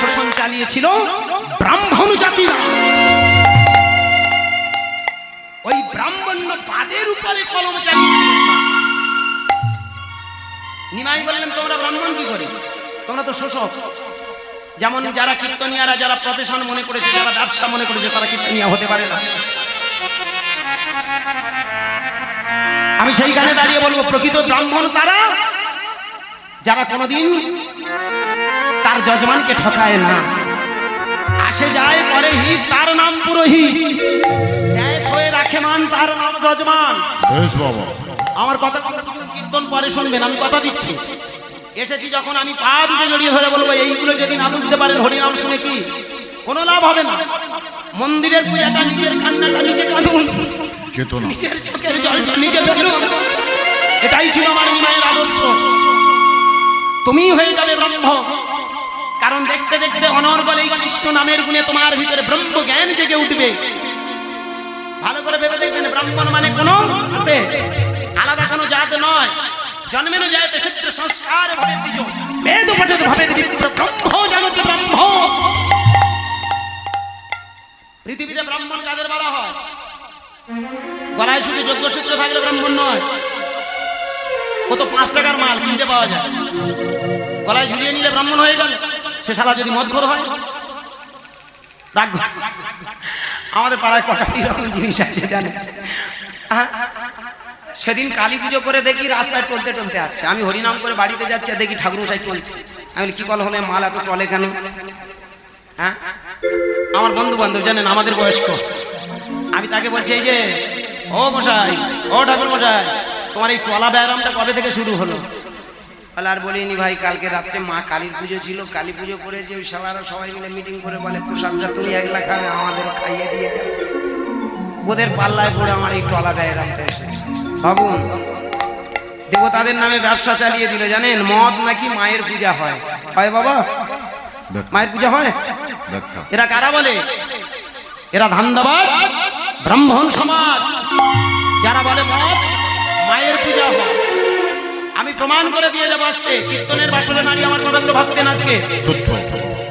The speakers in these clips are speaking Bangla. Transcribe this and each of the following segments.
শোষণ চালিয়েছিল ব্রাহ্মণ জাতিরা। ওই ব্রাহ্মণ্য পাদের উপরে কলম চালিয়েছিল নিমাই বললেন তোমরা ব্রাহ্মণ কি করে? তোমরা তো শোষক। যেমন যারা কীর্তনিয়ারা যারা প্রফেশন মনে করেছে যারা ব্যবসা মনে করেছে তারা কীর্তনিয়া হতে পারে না। আমি সেইখানে দাঁড়িয়ে বলব প্রকৃত ব্রাহ্মণ তারা যারা কোনোদিন তার যজমানকে ঠকায় না। আসে যায় করে হিত তার নাম পুরোহিত হয়ে রাখে মান তার নাম যজমান। বেশ বাবা। আমার কথা কথা কীর্তন পরে শুনবেন আমি কথা দিচ্ছি। এসেছি যখন আমি পা দুটো জড়িয়ে ধরে বলব এইগুলো যদি না বুঝতে পারেন হরিনাম শুনে কি? কোনো লাভ হবে না। মন্দিরের পূজাটা নিজের কান্নাটা নিজে কাঁদুন নিজের চোখের জলটা নিজে ফেলুন। এটাই ছিল আমার মায়ের আদর্শ। তুমি হয়ে যাবে ব্রহ্ম। কারণ দেখতে দেখতে অনর্গল এই কৃষ্ণ নামের গুণে তোমার ভিতরে ব্রহ্ম জ্ঞান জেগে উঠবে। ভালো করে ভেবে দেখবেন, ব্রাহ্মণ মানে কোনো আলাদা কোনো জাত নয়। জন্মেন জায়তে সত্য সংস্কার ভাবে দ্বিজ বেদ পঠেত ভাবে ব্রহ্ম, জাগত ব্রহ্ম। পৃথিবীতে ব্রাহ্মণ কাদের বলা হয়? গলায় শুধু যোগ্য সূত্র থাকলে ব্রাহ্মণ নয়। ও তো পাঁচ টাকার মাল কিনতে পাওয়া যায়। গলায় ঝুলিয়ে নিলে ব্রাহ্মণ হয়ে গেল। সে শালা যদি মদখোর হয়? রাগ আমাদের পাড়ায় কটা এরকম জিনিস আছে জানে হ্যাঁ? সেদিন কালী পুজো করে দেখি রাস্তায় চলতে চলতে আসছে। আমি হরিনাম করে বাড়িতে যাচ্ছি দেখি ঠাকুর মশাই চলছে আমি কি কল হলে? মাল এত চলে কেন? হ্যাঁ? আমার বন্ধু বান্ধব জানেন, আমাদের বয়স্ক। আমি তাকে বলছি, এই যে, ও মশাই, ও ঠাকুর মশাই তোমার এই টলা ব্যায়ামটা কবে থেকে শুরু হলো? বলে আর বলিনি ভাই কালকে রাত্রে মা কালীর পুজো ছিল কালী পুজো করেছে ওই সবারা সবাই মিলে মিটিং করে বলে প্রসাদটা তুমি একলা খাবে আমাদেরও খাইয়ে দিয়ে যাও। ওদের পাল্লায় পড়ে আমার এই টলা ব্যায়ামটা এসেছে। ভাবুন দেবতাদের নামে ব্যবসা চালিয়ে দিল জানেন? মদ নাকি মায়ের পূজা হয়। হয় বাবা? মায়ের পূজা হয়? এরা কারা বলে? এরা ধান্দাবাজ ব্রাহ্মণ সমাজ। যারা বলে মদ মায়ের পূজা হয়। আমি প্রমাণ করে দিয়ে যাব আজকে। কীর্তনের বাসনে নারী আমার কথাগুলো ভাবতেন আজকে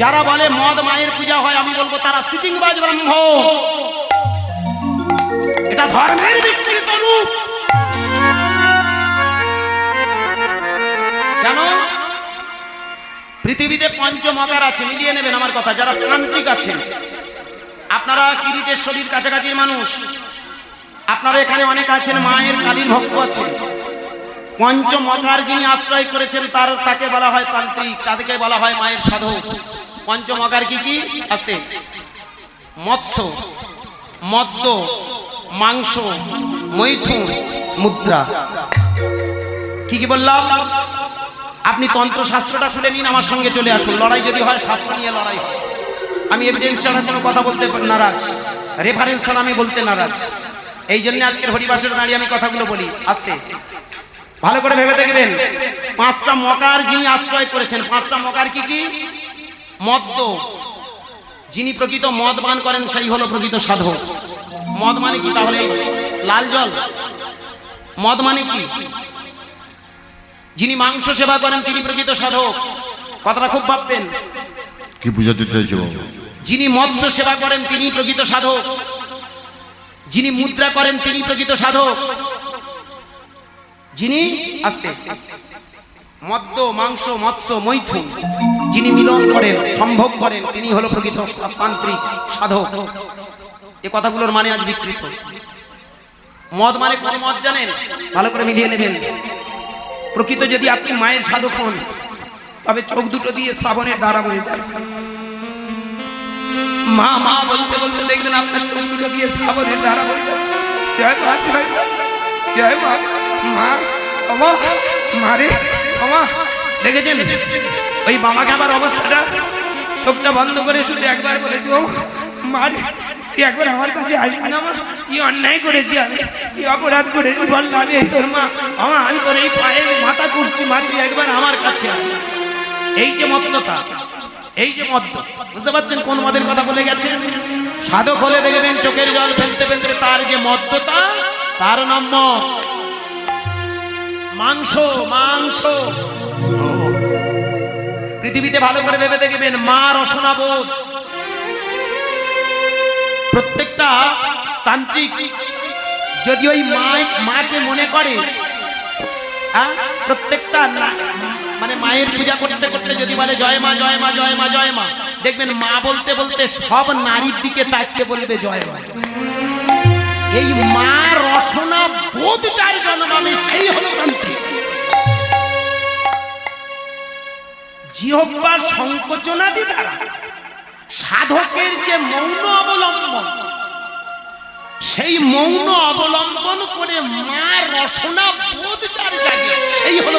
যারা বলে মদ মায়ের পূজা হয়, আমি বলব তারা সিটিং বাজ ব্রাহ্মণ এটা ধর্মের বিকৃত রূপ। কেন? পৃথিবীতে পঞ্চমকার আছে, মিলিয়ে নেবেন আমার কথা, যারা তান্ত্রিক আছেন আপনারা কিরিটের শরীর কাছাকাছি মানুষ। আপনারা এখানে অনেক আছেন, মায়ের কালীর ভক্ত আছে পঞ্চমকার যিনি আশ্রয় করেছেন তার, তাকে বলা হয় তান্ত্রিক, তাদেরকে বলা হয় মায়ের সাধক। পঞ্চমকার কি? কি আস্তে। মৎস্য, মদ্য, মাংস, মৈথুন, মুদ্রা। কি কি বললাম? আপনি তন্ত্রশাস্ত্রটা শুনে নিন, আমার সঙ্গে চলে আসুন। লড়াই যদি হয়, শাস্ত্র নিয়ে লড়াই হয়। আমি এভিডেন্স ছাড়া কোনো কথা বলতে নারাজ। রেফারেন্স ছাড়া আমি বলতে নারাজ। এই জন্য আজকের হরিবাসের দাঁড়িয়ে আমি কথাগুলো বলি। আস্তে। ভালো করে ভেবে দেখবেন পাঁচটা মকার যিনি আশ্রয় করেছেন পাঁচটা মকার কি কি? মদ্য। যিনি প্রকৃত মদ পান করেন সেই হলো প্রকৃত সাধক। মদ মানে কি তাহলে? লাল জল। মদ মানে কি? যিনি মাংস সেবা করেন তিনি প্রকৃত সাধক। কথাটা খুব ভাববেন। কি বুঝাতে চাইছো যিনি মৎস্য সেবা করেন তিনি প্রকৃত সাধক। যিনি মুদ্রা করেন তিনি প্রকৃত সাধক। যিনি আস্তে মদ্য, মাংস, মৎস্য, মৈথুন, যিনি মিলন করেন সম্ভব করেন, তিনি হলো প্রকৃত তান্ত্রিক সাধক। এ কথাগুলোর মানে আজ বিকৃত। মদ মানে কোন মদ জানেন? ভালো করে মিলিয়ে নেবেন। প্রকৃত যদি আপনি মায়ের সাধক হন, তবে চোখ দুটো দিয়ে শ্রাবণের দ্বারা বয়ে যায়। মা মা বলতে বলতে দেখবেন আপনার চোখ দুটো দিয়ে শ্রাবণের ধারা বয়ে যাবে জয় মা জয় মা। মা মা মারে বাবা। দেখেছেন? ওই মামাকে আমার অবস্থাটা চোখটা বন্ধ করে শুধু একবার বলেছি, ও মারে একবার আমার কাছে আসবি না মা। কি অন্যায় করেছি আমি, কি অপরাধ করেছি বল না আমি, তোর মা। আমার আমি তোর এই পায়ে মাথা করছি মা, তুই একবার আমার কাছে আসিস এই যে মত্ততা, এই যে মদ্য বুঝতে পারছেন কোন মদের কথা বলে গেছে? সাধক হলে দেখবেন চোখের জল ফেলতে ফেলতে তার যে মদ্যতা তার নাম মদ মাংস মাংস পৃথিবীতে ভালো করে ভেবে দেখবেন, মা রসনা বোধ প্রত্যেকটা তান্ত্রিক যদি ওই মা মাকে মনে করে হ্যাঁ? প্রত্যেকটা মানে মায়ের পূজা করতে করতে যদি বলে, জয় মা জয় মা জয় মা জয় মা, দেখবেন মা বলতে বলতে সব নারীর দিকে তাকিয়ে বলবে, জয় মা। এই মা রসনা বোধ সেই হলো তান্ত্রিক জিহ্বার সংকোচনাদি দ্বারা সাধকের যে মৌন অবলম্বন, সেই মৌন অবলম্বন করে মা রসনা বোধ জাগে, সেই হলো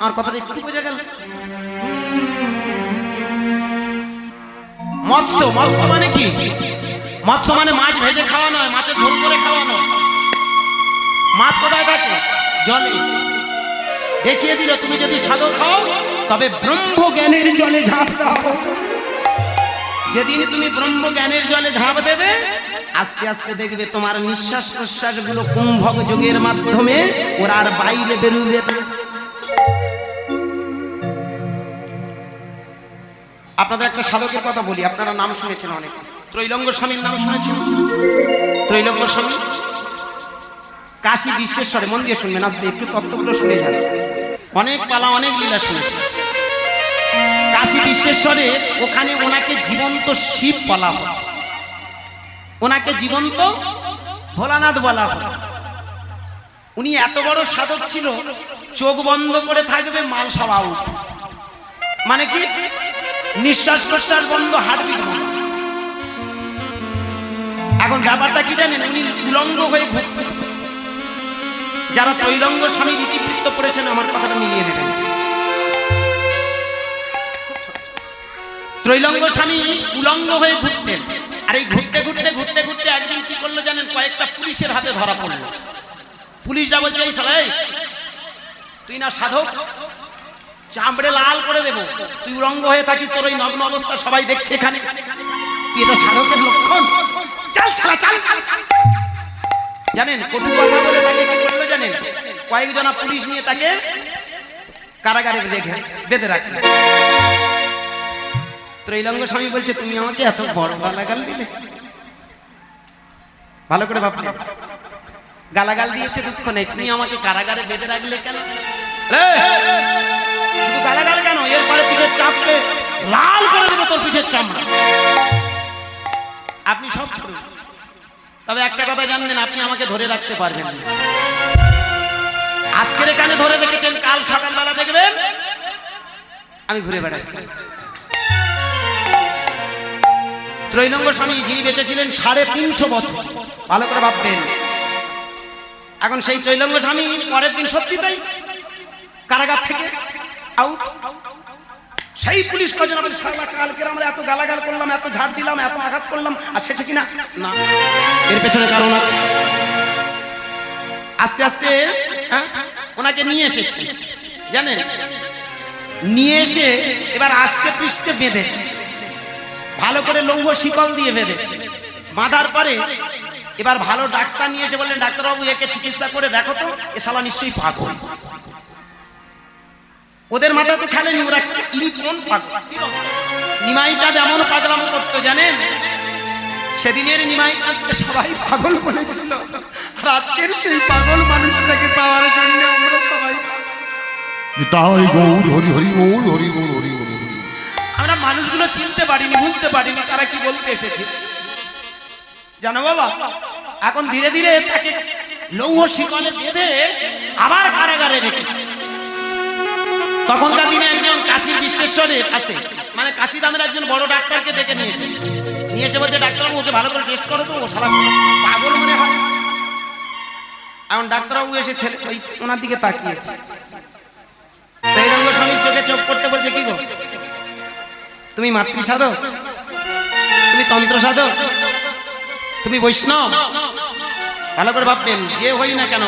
আমার কথাটা একটু বোঝা গেল? মৎস্য মৎস্য মানে কি? মৎস্য মানে মাছ ভেজে খাওয়া নয় মাছের ঝোল করে খাওয়া নয়। মাছ কোথায় থাকে? জলে। দেখিয়ে দিল, তুমি যদি সাধক খাও, তবে ব্রহ্ম জ্ঞানের জলে ঝাঁপ দাও। যেদিন তুমি ব্রহ্ম জ্ঞানের জলে ঝাঁপ দেবে, আস্তে আস্তে দেখবে তোমার নিঃশ্বাস প্রশ্বাসগুলো কুম্ভক যোগের মাধ্যমে, ওরা আর বাইরে বেরোবে। আপনাদের একটা সাধকের কথা বলি, আপনারা নাম শুনেছেন অনেক। ত্রৈলঙ্গ স্বামীর নাম শুনেছেন ত্রৈলঙ্গ স্বামী? কাশী বিশ্বেশ্বরে মন দিয়ে শুনবেন আস্তে একটু তত্ত্বগুলো শুনে যান। অনেক পালা, অনেক লীলা শুনেছি। কাশী বিশ্বেশ্বরে ওখানে ওনাকে জীবন্ত শিব বলা হয়। ওনাকে জীবন্ত ভোলানাথ বলা হয়। উনি এত বড় সাধক ছিল, চোখ বন্ধ করে থাকবে, মাল সব মানে কি? নিঃশ্বাস প্রশ্বাস বন্ধ, হার্টবিট এখন ব্যাপারটা কি জানেন? উনি উলঙ্গ হয়ে ঘুরতেন যারা ত্রৈলঙ্গ স্বামীর ইতিবৃত্ত পড়েছেন, আমার কথাটা মিলিয়ে নেবেন। ত্রৈলঙ্গ স্বামী উলঙ্গ হয়ে ঘুরতেন। আর এই ঘুরতে ঘুরতে ঘুরতে ঘুরতে একদিন কি করল জানেন? কয়েকটা পুলিশের হাতে ধরা পড়ল। পুলিশরা বলছে, এই সালাই তুই না সাধক? চামড়ে লাল করে দেবো। তুই উলঙ্গ হয়ে থাকিস, তোর ওই নগ্ন অবস্থা সবাই দেখছে এখানে। এটা সাধকের লক্ষণ? চল ছাড়া, চাল। জানেন, কটু কথা বলে তাকে কি করল জানেন? কয়েকজনা পুলিশ নিয়ে তাকে কারাগারে রেখে বেঁধে রাখল। ত্রৈলঙ্গ স্বামী বলছে, তুমি আমাকে এত বড় গালাগাল দিলে? ভালো করে ভাবলে গালাগাল দিয়েছে দুঃখ নেই তুমি আমাকে কারাগারে বেঁধে রাখলে কেন? শুধু গালাগাল কেন? এরপরে পিঠের চাপড়ে লাল করে দেবো তোর পিঠের চামড়া। আপনি সব ছাড়ুন তবে একটা কথা জানবেন, আপনি আমাকে ধরে রাখতে পারবেন আজকের এখানে ধরে রেখেছেন কাল সকালবেলা দেখবেন? আমি ঘুরে বেড়াচ্ছি। ত্রৈলঙ্গ স্বামী যিনি বেঁচেছিলেন সাড়ে তিনশো বছর, ভালো করে ভাববেন। এখন সেই ত্রৈলঙ্গ স্বামী পরের দিন সত্যি তাই কারাগার থেকে আউট সেই পুলিশ কজন আমাদের সারা কালকে আমরা এত গালাগাল করলাম এত ঝাড় দিলাম এত আঘাত করলাম আর সেটা কিনা? না। এর পেছনে কারণ আছে। আস্তে আস্তে হ্যাঁ, ওনাকে নিয়ে এসেছি। জানেন? নিয়ে এসে এবার আস্তে পৃষ্ঠে বেঁধেছে। ভালো করে লৌহ শিকল দিয়ে বেঁধেছে। বাঁধার পরে এবার ভালো ডাক্তার নিয়ে এসে বললেন ডাক্তারবাবু একে চিকিৎসা করে দেখো তো এ শালা নিশ্চয়ই পাগল। ওদের মাথা তো খেলেনি ওরা। ইনি কোন পাগল? নিমাই চাঁদ এমন পাগলাম করতো জানেন? সেদিনের নিমাই চাঁদকে সবাই পাগল বলেছিল। আর আজকের সেই পাগল মানুষটাকে পাওয়ার জন্য আমরা সবাই তাই গৌর হরি হরি গৌর হরি গৌর হরি হরি। আমরা মানুষগুলো চিনতে পারিনি বুঝতে পারিনি তারা কি বলতে এসেছে? জানো বাবা এখন ধীরে ধীরে তাকে লৌহ শিকলে বেঁধে আবার কারাগারে রেখেছে। তখনকার দিনে একজন কাশীর বিশ্বেশ্বরে আসতে মানে কাশী দামের একজন বড় ডাক্তারকে ডেকে নিয়ে এসে। নিয়ে এসে বলছে, ডাক্তারবাবু, ওকে ভালো করে টেস্ট করো তো, ও সারা পাগল মনে হয়। এখন ডাক্তারবাবু এসে ছেলে ওনার দিকে তাকিয়েছে এই রঙ্গ স্বামীর চোখে চোখ করতে বলছে, কি গো? তুমি মাতৃ সাধক? তুমি তন্ত্র সাধক? তুমি বৈষ্ণব? ভালো করে ভাববেন, যে হই না কেন,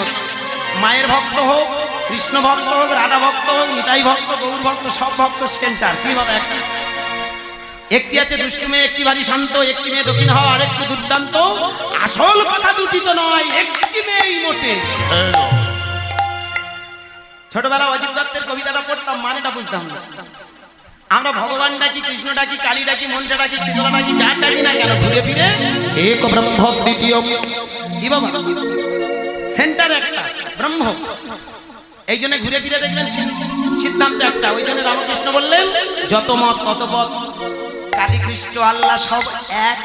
মায়ের ভক্ত হোক কৃষ্ণ ভক্ত হোক, রাধা ভক্ত হোক, নিতাই ভক্ত, গৌর ভক্ত, সব ভক্ত সেন্টার। কি ভাবে একটা? আছে দুষ্টু মেয়ে, একটি বাড়ি শান্ত, একটি মেয়ে দক্ষিণ হওয়া একটু দুর্দান্ত। আসল কথা দুটি তো নয়, একটি মেয়েই মোটে। ছোটবেলা অজিত দত্তের কবিতাটা পড়তাম, মানেটা বুঝতাম না। আমরা ভগবান ডাকি, কৃষ্ণ ডাকি, কালী ডাকি, মন্ত্রা ডাকি শীতলা ডাকি, যা ডাকি না কেন, ঘুরে ফিরে এক ব্রহ্ম, দ্বিতীয়। কি বাবা? সেন্টার একটা, ব্রহ্ম। এই জন্য ঘুরে ফিরে দেখবেন সি- সিদ্ধান্ত একটা। ওই জন্য রামকৃষ্ণ বললেন, যত মত, তত পথ কালী কৃষ্ণ, আল্লাহ সব এক।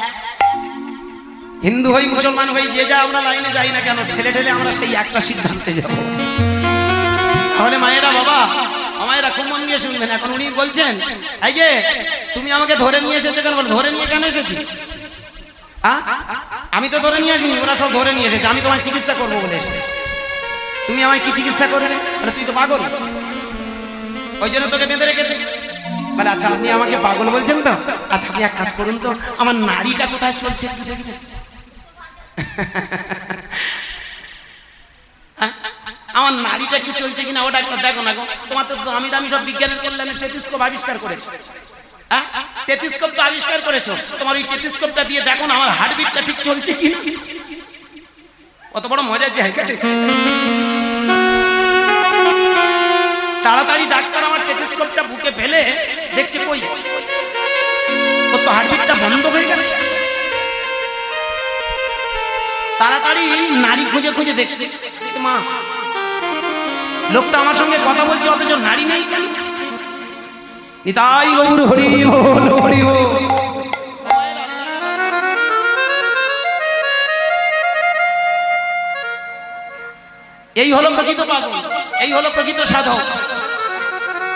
হিন্দু হই, মুসলমান হই, যে যা আমরা লাইনে যাই না কেন, ঠেলে ঠেলে আমরা সেই একটা সিদ্ধান্তে যাব। তাহলে মায়েরা বাবা, মায়েরা খুব মন দিয়ে শুনবেন। এখন উনি বলছেন, এই যে, তুমি আমাকে ধরে নিয়ে এসেছ কেন? ধরে নিয়ে কেন এসেছি? আমি তো ধরে নিয়ে আসিনি, ওরা সব ধরে নিয়ে এসেছে। আমি তোমার চিকিৎসা করব বলে এসেছি। তুমি আমায় কি চিকিৎসা করবে? বলে, তুই তো পাগল। ওই জন্য তোকে বেঁধে রেখেছে। বলে আচ্ছা আপনি আমাকে পাগল বলছেন তো? আচ্ছা আপনি এক কাজ করুন তো। আমার নাড়িটা কোথায় চলছে একটু হ্যাঁ? আমার নাড়িটা কি চলছে কিনা ওটা একবার দেখো না গো। তোমার তো আমি দামি সব বিজ্ঞানের কল্যাণে টেলিস্কোপ আবিষ্কার করেছি। হ্যাঁ তো আবিষ্কার করেছ। তোমার ওই টেলিস্কোপটা দিয়ে দেখো না আমার হার্টবিটটা ঠিক চলছে কি কত বড় মজা মজার জায়গা। তাড়াতাড়ি ডাক্তার আমার টেলিস্কোপটা বুকে ফেলে দেখছে কই? ওর তো হার্টবিটটা বন্ধ হয়ে গেছে। তাড়াতাড়ি নারী খুঁজে খুঁজে দেখছে। মা, লোকটা আমার সঙ্গে কথা বলছে, অথচ নারী নেই নিতাই গৌর হরি হরি। এই হলো প্রকৃত পাগল, এই হলো প্রকৃত সাধক।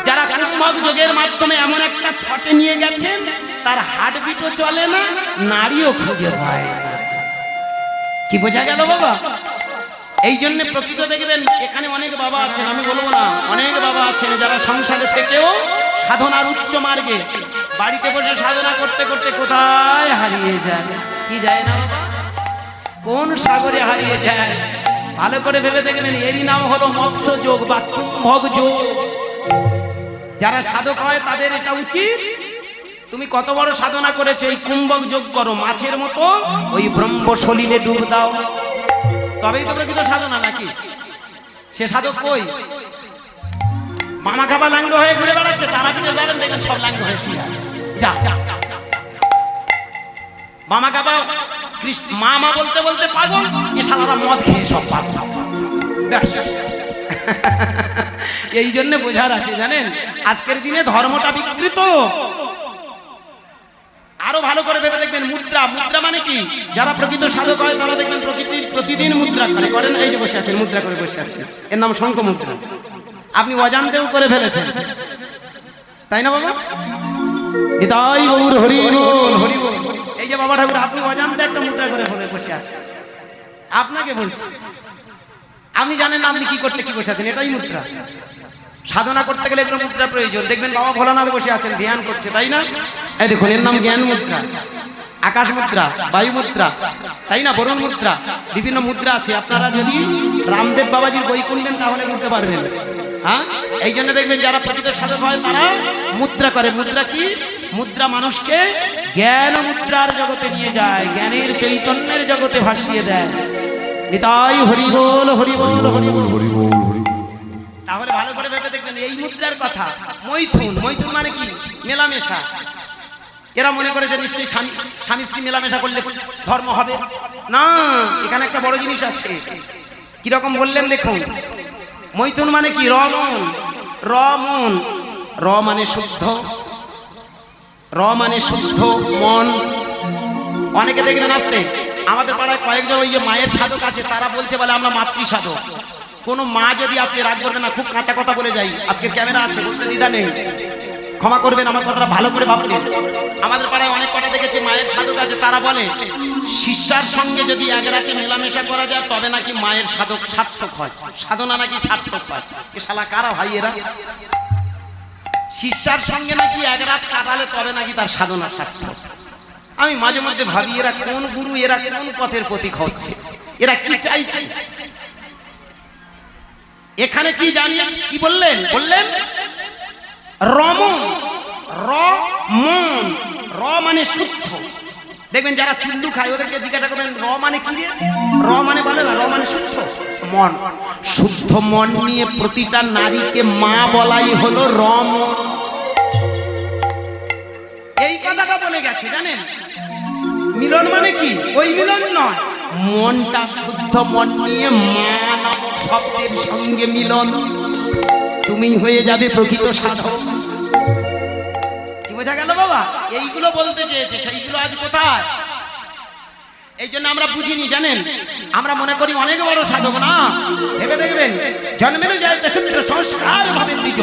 যারা কুম্ভক যোগের মাধ্যমে এমন একটা ফটে নিয়ে গেছেন তার হার্টবিটও চলে না, নারীও খুঁজে না। কি বোঝা গেল বাবা? এই জন্য প্রকৃত দেখবেন, এখানে অনেক বাবা আছেন, আমি বলব না, অনেক বাবা আছেন যারা সংসারে থেকেও সাধনার উচ্চ মার্গে বাড়িতে বসে সাধনা করতে করতে কোথায় হারিয়ে যায়? কি যায় না বাবা? কোন সাগরে হারিয়ে যায়? ভালো করে ভেবে দেখবেন এরই নাম হলো মৎস্য যোগ বা কুম্ভক যোগ। যারা সাধক হয়, তাদের এটা উচিত তুমি কত বড় সাধনা করেছ, এই কুম্ভক যোগ করো, মাছের মতো, ওই ব্রহ্ম সলিলে ডুব দাও তবেই তো প্রকৃত সাধনা নাকি সে সাধক কই মামা খাবা লাঙ্গ হয়ে ঘুরে বেড়াচ্ছে, তারা কিন্তু জানেন, দেখবেন সব লাঙ্গ হয়ে শুয়ে। যা যা। মামা কৃষ্ণ মামা বলতে বলতে পাগল, এ সালারা মদ খেয়ে সব পাগল ব্যাস। এই জন্য বোঝার আছে, জানেন? আজকের দিনে ধর্মটা বিকৃত। আরও ভালো করে ভেবে দেখবেন, মুদ্রা। মুদ্রা মানে কি? যারা প্রকৃত সাধক হয়, তারা দেখবেন প্রকৃতির, প্রতিদিন মুদ্রা করে। করেন এই যে বসে আছেন, মুদ্রা করে বসে আছেন। এর নাম শঙ্খ মুদ্রা। আপনি অজান্তেও করে ফেলেছেন। তাই না, বাবা? হরি হরি এই যে বাবা ঠাকুর, আপনি অজান্তে একটা মুদ্রা করে বসে আছেন। আপনাকে বলছি আপনি জানেন না আপনি কি করতে, কি বসে আছেন? এটাই মুদ্রা। সাধনা করতে গেলে এগুলো মুদ্রা প্রয়োজন। দেখবেন বাবা ভোলানাথ বসে আছেন, ধ্যান করছে, তাই না? এই দেখুন, এর নাম জ্ঞান মুদ্রা। আকাশ মুদ্রা, বায়ু মুদ্রা, তাই না? বরুণ মুদ্রা, বিভিন্ন মুদ্রা আছে। আপনারা যদি রামদেব বাবাজির বই খুলবেন তাহলে বুঝতে পারবেন। হ্যাঁ? এই জন্য দেখবেন যারা প্রকৃত সাধক হয়, তারা মুদ্রা করে। মুদ্রা কি? মুদ্রা মানুষকে জ্ঞান মুদ্রার জগতে নিয়ে যায়। জ্ঞানের চৈতন্যের জগতে ভাসিয়ে দেয়। নিতাই হরি বল হরি বল হরি বল হরি বল হরি বল। তাহলে ভালো করে ভেবে দেখবেন এই মুদ্রার কথা মৈথুন মৈথুন মানে কি? মেলামেশা। এরা মনে করে যে নিশ্চয়ই স্বামী স্বামী স্ত্রী মেলামেশা করলে ধর্ম হবে। না এখানে একটা বড় জিনিস আছে। কীরকম বললেন দেখুন। মৈথুন মানে কি? রমন। রমন। র মানে শুদ্ধ। র মানে শুদ্ধ মন। অনেকে দেখবেন আসতে আমাদের পাড়ায় কয়েকজন ওই যে মায়ের সাধক আছে, তারা বলছে বলে আমরা মাতৃ সাধক কোনো মা যদি আজকে রাগ করবে না, খুব কাঁচা কথা বলে যাই। আজকে ক্যামেরা আছে বুঝতে দ্বিধা নেই। ক্ষমা করবেন, আমার কথাটা ভালো করে ভাবলেন আমাদের পাড়ায় অনেক কথা দেখেছি, মায়ের সাধক আছে, তারা বলে, শিষ্যার সঙ্গে যদি এক রাতে মেলামেশা করা যায়, তবে নাকি মায়ের সাধক সার্থক হয়? সাধনা নাকি সার্থক হয়? এ শালা কারা ভাই এরা? শিষ্যার সঙ্গে নাকি এক রাত কাটালে, তবে নাকি তার সাধনা সার্থক? আমি মাঝে মধ্যে ভাবি, এরা কোন গুরু, এরা কোন পথের প্রতীক হচ্ছে? এরা কি চাইছে? এখানে কি জানি, কি বললেন? বললেন, রমন রমন, র মানে শুদ্ধ। দেখবেন যারা চুল্লু খায়, ওদেরকে জিজ্ঞাসা করবেন, র মানে কি র? মানে বলে না, র মানে শুদ্ধ। মন। শুদ্ধ মন নিয়ে প্রতিটা নারীকে মা বলাই হলো রম এই কথাটা গেছে জানেন? মিলন মানে কি? ওই মিলন নয়। মনটা শুদ্ধ মন নিয়ে মা নামক শব্দের সঙ্গে মিলন। তুমি হয়ে যাবে প্রকৃত সাধক। কি বোঝা গেল বাবা? এইগুলো বলতে চেয়েছে সেইগুলো আজ কোথায়? এই জন্য আমরা বুঝিনি জানেন? আমরা মনে করি অনেক বড় সাধক না? ভেবে দেখবেন জন্মের যায় দেশমিত্র সংস্কার ভাবেন নিজ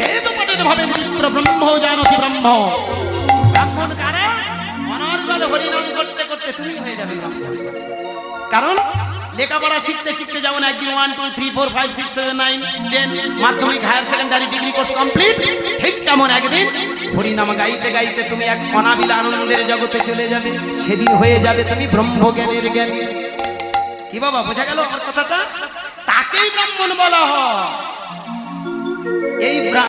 বেদ পটের ভাবেন ব্রহ্ম জানতি ব্রহ্ম। ব্রাহ্মণ কারা? অনর্গল হরিনাম করতে করতে তুমি হয়ে যাবে কারণ লেখাপড়া শিখতে শিখতে যেমন একদিন one two three four five six seven nine ten মাধ্যমিক higher secondary degree course complete ঠিক তেমন একদিন হরিনাম গাইতে গাইতে তুমি এক অনাবিল আনন্দের জগতে চলে যাবে। সেদিন হয়ে যাবে তুমি ব্রহ্মজ্ঞানের জ্ঞান। কি বাবা, বোঝা গেল আমার কথাটা? তাকেই ব্রাহ্মণ বলা হয়। এই